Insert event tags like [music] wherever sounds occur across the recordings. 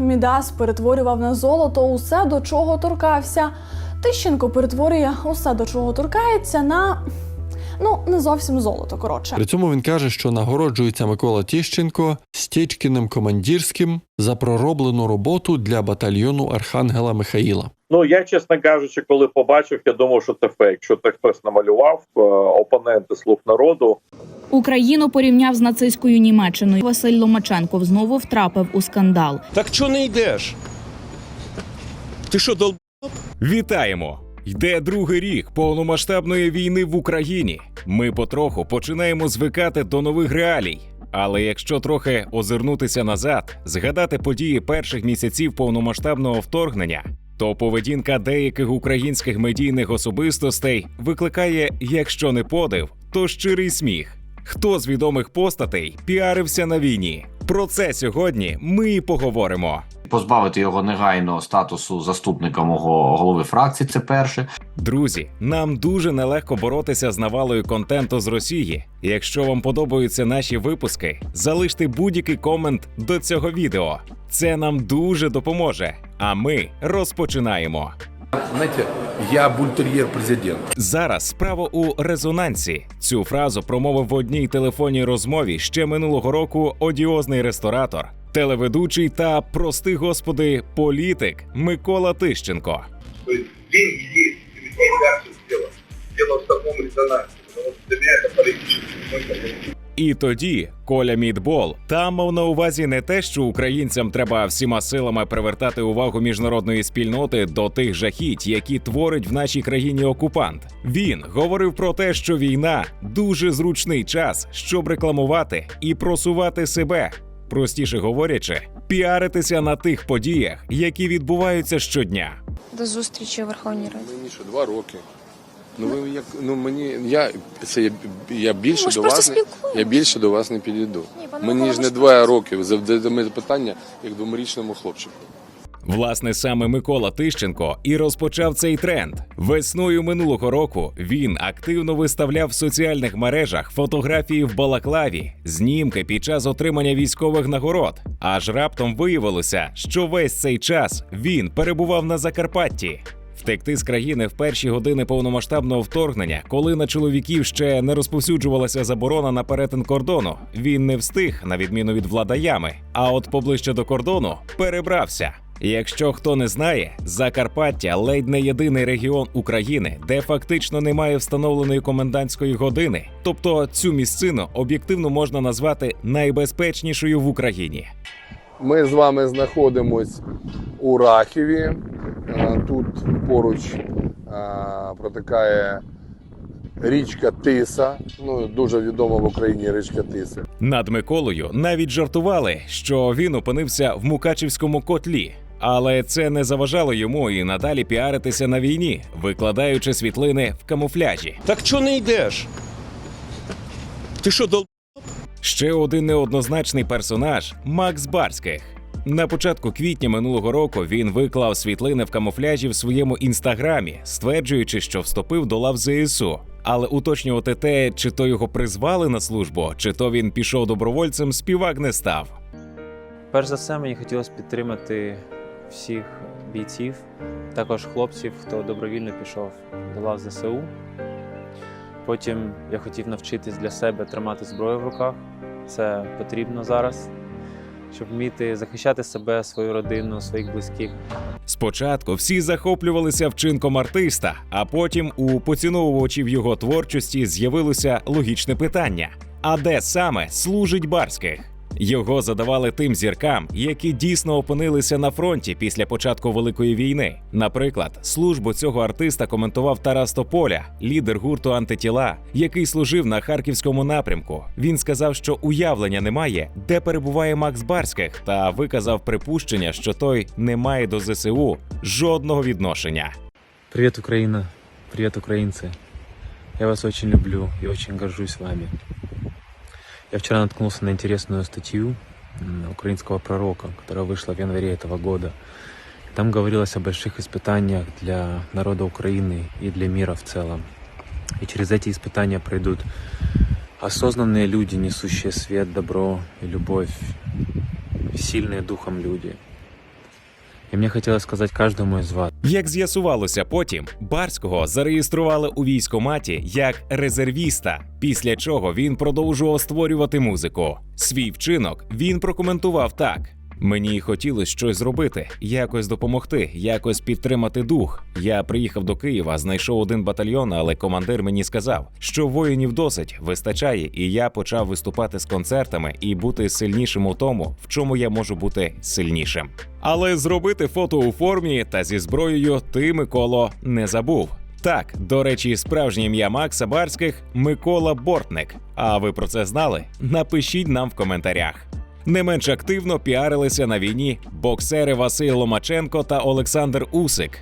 Мідас перетворював на золото усе, до чого торкався. Тищенко перетворює усе, до чого торкається, на ну не зовсім золото. Коротше. При цьому він каже, що нагороджується Микола Тіщенко Стєчкіним командирським за пророблену роботу для батальйону Архангела Михаїла. Ну я чесно кажучи, коли побачив, я думав, що це фейк. Що це хтось намалював е, опоненти слуг народу. Україну порівняв з нацистською Німеччиною. Василь Ломаченков знову втрапив у скандал. Так чого не йдеш? Ти що, дол... Вітаємо! Йде другий рік повномасштабної війни в Україні. Ми потроху починаємо звикати до нових реалій. Але якщо трохи озирнутися назад, згадати події перших місяців повномасштабного вторгнення, то поведінка деяких українських медійних особистостей викликає, якщо не подив, то щирий сміх. Хто з відомих постатей піарився на війні? Про це сьогодні ми і поговоримо. позбавити його негайно статусу заступника мого голови фракції. Це перше. Друзі, нам дуже нелегко боротися з навалою контенту з Росії. Якщо вам подобаються наші випуски, залиште будь-який комент до цього відео. Це нам дуже допоможе. А ми розпочинаємо. Знаете, я бультерьер президент. Зараз справа у резонансі. Цю фразу промовив в одній телефонній розмові ще минулого року одіозний ресторатор, телеведучий та, прости господи, політик Микола Тищенко. Деньги дальше дело. Дело в таком резонансе, потому что для политический мой такой І тоді Коля Мідбол там мав на увазі не те, що українцям треба всіма силами привертати увагу міжнародної спільноти до тих жахіть, які творить в нашій країні окупант. Він говорив про те, що війна дуже зручний час, щоб рекламувати і просувати себе. Простіше говорячи, піаритися на тих подіях, які відбуваються щодня. До зустрічі у Верховній Раді. Мені що, два роки. Ну ви як ну мені я це я, я більше до вас не, я більше до вас не підійду. Ні, пане Мені Микола, ж не ж два роки. Задаєте мене питання як двомирічному хлопчику. Власне, саме Микола Тищенко і розпочав цей тренд. Весною минулого року він активно виставляв в соціальних мережах фотографії в Балаклаві, знімки під час отримання військових нагород. Аж раптом виявилося, що весь цей час він перебував на Закарпатті. Втекти з країни в перші години повномасштабного вторгнення, коли на чоловіків ще не розповсюджувалася заборона на перетин кордону, він не встиг, на відміну від влада ями. А от поближче до кордону перебрався. Якщо хто не знає, Закарпаття ледь не єдиний регіон України, де фактично немає встановленої комендантської години. Тобто цю місцину об'єктивно можна назвати найбезпечнішою в Україні. Ми з вами знаходимось у Рахіві. Тут поруч е, протикає річка Тиса. Ну дуже відома в Україні річка Тиса. Над Миколою навіть жартували, що він опинився в Мукачівському котлі. Але це не заважало йому і надалі піаритися на війні, викладаючи світлини в камуфляжі. Так чого не йдеш? Ти що, дол... Ще один неоднозначний персонаж Макс Барських. На початку квітня минулого року він виклав світлини в камуфляжі в своєму інстаграмі, стверджуючи, що вступив до лав ЗСУ. Але уточнювати те, чи то його призвали на службу, чи то він пішов добровольцем, співак не став. Перш за все, мені хотілося підтримати всіх бійців, також хлопців, хто добровільно пішов до лав ЗСУ. Потім я хотів навчитись для себе тримати зброю в руках. Це потрібно зараз, щоб вміти захищати себе, свою родину, своїх близьких. Спочатку всі захоплювалися вчинком артиста, а потім у поціновувачів його творчості з'явилося логічне питання: а де саме служить Барських? Його задавали тим зіркам, які дійсно опинилися на фронті після початку великої війни. Наприклад, службу цього артиста коментував Тарас Тополя, лідер гурту антитіла, який служив на харківському напрямку. Він сказав, що уявлення немає, де перебуває Макс Барських, та виказав припущення, що той не має до ЗСУ жодного відношення. Привіт, Україна! Привіт, українці! Я вас очень люблю и очень горжусь вами. Я вчера наткнулся на интересную статью украинского пророка, которая вышла в январе этого года. Там говорилось о больших испытаниях для народа Украины и для мира в целом. И через эти испытания пройдут осознанные люди, несущие свет, добро и любовь, сильные духом люди. И мне хотелось сказать каждому из вас, Як з'ясувалося потім, Барського зареєстрували у військоматі як резервіста, після чого він продовжував створювати музику. Свій вчинок він прокоментував так. Мені хотілося щось зробити, якось допомогти, якось підтримати дух. Я приїхав до Києва, знайшов один батальйон, але командир мені сказав, що воїнів досить вистачає, і я почав виступати з концертами і бути сильнішим у тому, в чому я можу бути сильнішим. Але зробити фото у формі та зі зброєю ти, Миколо, не забув. Так, до речі, справжнє ім'я Макса Барських Микола Бортник. А ви про це знали? Напишіть нам в коментарях. Не менш активно піарилися на війні боксери Василь Ломаченко та Олександр Усик.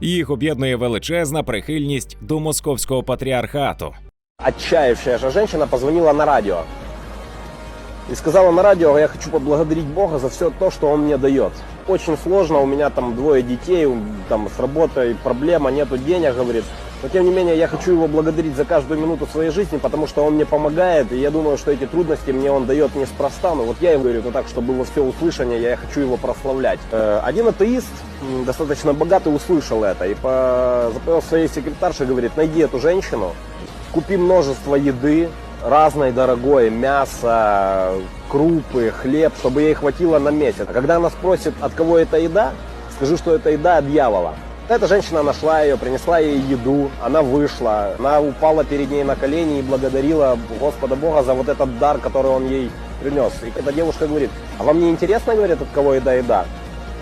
Їх об'єднує величезна прихильність до московського патріархату. Отчаявшаяся женщина позвонила на радио и сказала на радио, я хочу поблагодарить Бога за все то, что Он мне дает. Очень сложно, у меня там двое детей, там с работой проблема, нету денег, говорит. Но тем не менее, я хочу его благодарить за каждую минуту своей жизни, потому что он мне помогает, и я думаю, что эти трудности мне он дает неспроста. Но вот я ему говорю, ну так, чтобы было все услышание, я хочу его прославлять. Э, Один атеист, достаточно богатый, услышал это и по, своей секретарше, говорит, найди эту женщину, Купи множество еды, разной дорогой, мясо, крупы, хлеб, чтобы ей хватило на месяц. А когда она спросит, от кого эта еда, скажи, что это еда от дьявола. Эта женщина нашла ее, принесла ей еду, она вышла, она упала перед ней на колени и благодарила Господа Бога за вот этот дар, который он ей принес. И эта девушка говорит, а вам не интересно, говорит, от кого еда еда?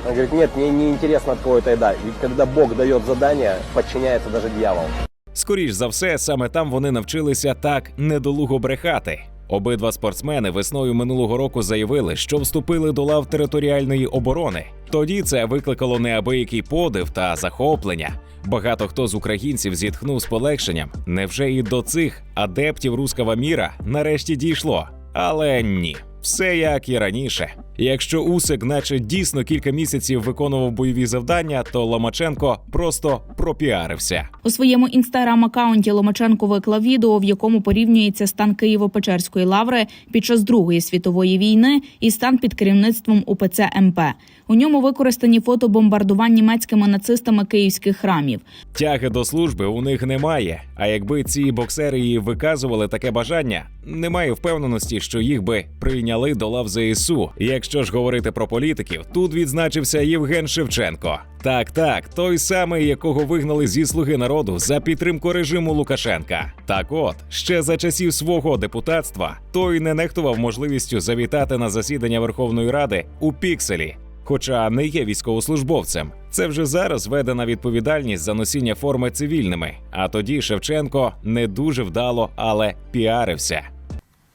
Она говорит, нет, мне не интересно, от кого это еда. Ведь когда Бог дает задание, подчиняется даже дьявол. Скоріш за все, саме там вони навчилися так недолуго брехати. Обидва спортсмени весною минулого року заявили, що вступили до лав територіальної оборони. Тоді це викликало неабиякий подив та захоплення. Багато хто з українців зітхнув з полегшенням. Невже і до цих адептів руского міра нарешті дійшло? Але ні. Все як і раніше. Якщо Усик, наче дійсно кілька місяців виконував бойові завдання, то Ломаченко просто пропіарився. У своєму інстаграм-акаунті Ломаченко виклав відео, в якому порівнюється стан Києво-Печерської лаври під час Другої світової війни і стан під керівництвом УПЦ МП. У ньому використані фото бомбардувань німецькими нацистами київських храмів. Тяги до служби у них немає. А якби ці боксери і виказували таке бажання, немає впевненості, що їх би прийняли до лав ЗСУ. Якщо ж говорити про політиків, тут відзначився Євген Шевченко. Так, так, той самий, якого вигнали зі слуги народу за підтримку режиму Лукашенка. Так от, ще за часів свого депутатства, той не нехтував можливістю завітати на засідання Верховної Ради у пікселі. Хоча не є військовослужбовцем, це вже зараз введена відповідальність за носіння форми цивільними. А тоді Шевченко не дуже вдало, але піарився.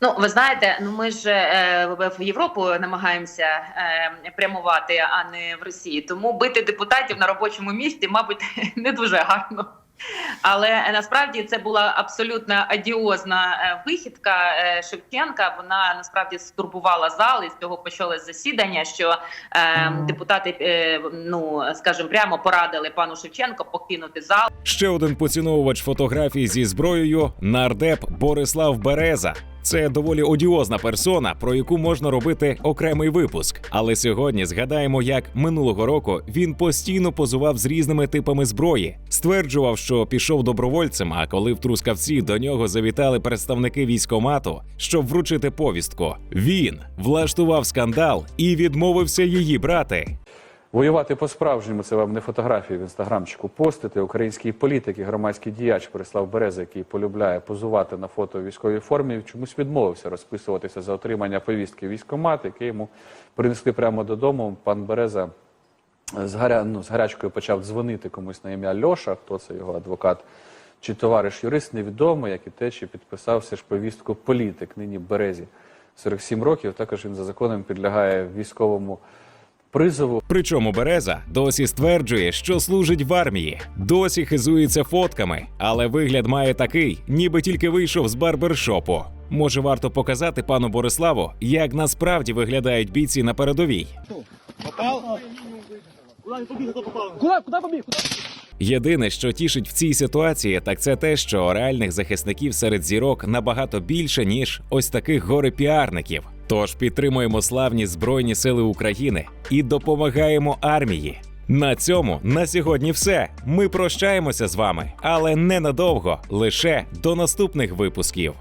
Ну, ви знаєте, ну ми ж е, в Європу намагаємося е, прямувати, а не в Росії. Тому бити депутатів на робочому місці, мабуть, [laughs] не дуже гарно. Але насправді це була абсолютно адіозна е, вихідка е, Шевченка. Вона насправді стурбувала зал, і з цього почалось засідання. Що е, депутати, е, ну скажімо, прямо порадили пану Шевченко покинути зал. Ще один поціновувач фотографій зі зброєю нардеп Борислав Береза. Це доволі одіозна персона, про яку можна робити окремий випуск. Але сьогодні згадаємо, як минулого року він постійно позував з різними типами зброї, стверджував, що пішов добровольцем. А коли в Трускавці до нього завітали представники військомату, щоб вручити повістку, він влаштував скандал і відмовився її брати. Воювати по-справжньому це вам не фотографії в інстаграмчику постити. Український політик і громадський діяч Борислав Береза, який полюбляє позувати на фото у військовій формі, чомусь відмовився розписуватися за отримання повістки військкомат, який йому принесли прямо додому. Пан Береза з, гаря... ну, з гарячкою почав дзвонити комусь на ім'я Льоша, хто це його адвокат чи товариш юрист, невідомо, як і те, чи підписав все ж повістку політик, нині Березі 47 років. Також він за законом підлягає військовому призову. Причому Береза досі стверджує, що служить в армії, досі хизується фотками, але вигляд має такий, ніби тільки вийшов з барбершопу. Може, варто показати пану Бориславу, як насправді виглядають бійці на передовій. Куда, куда побіг? Єдине, що тішить в цій ситуації, так це те, що реальних захисників серед зірок набагато більше, ніж ось таких горе-піарників. Тож підтримуємо славні Збройні Сили України і допомагаємо армії. На цьому на сьогодні все. Ми прощаємося з вами, але ненадовго, лише до наступних випусків.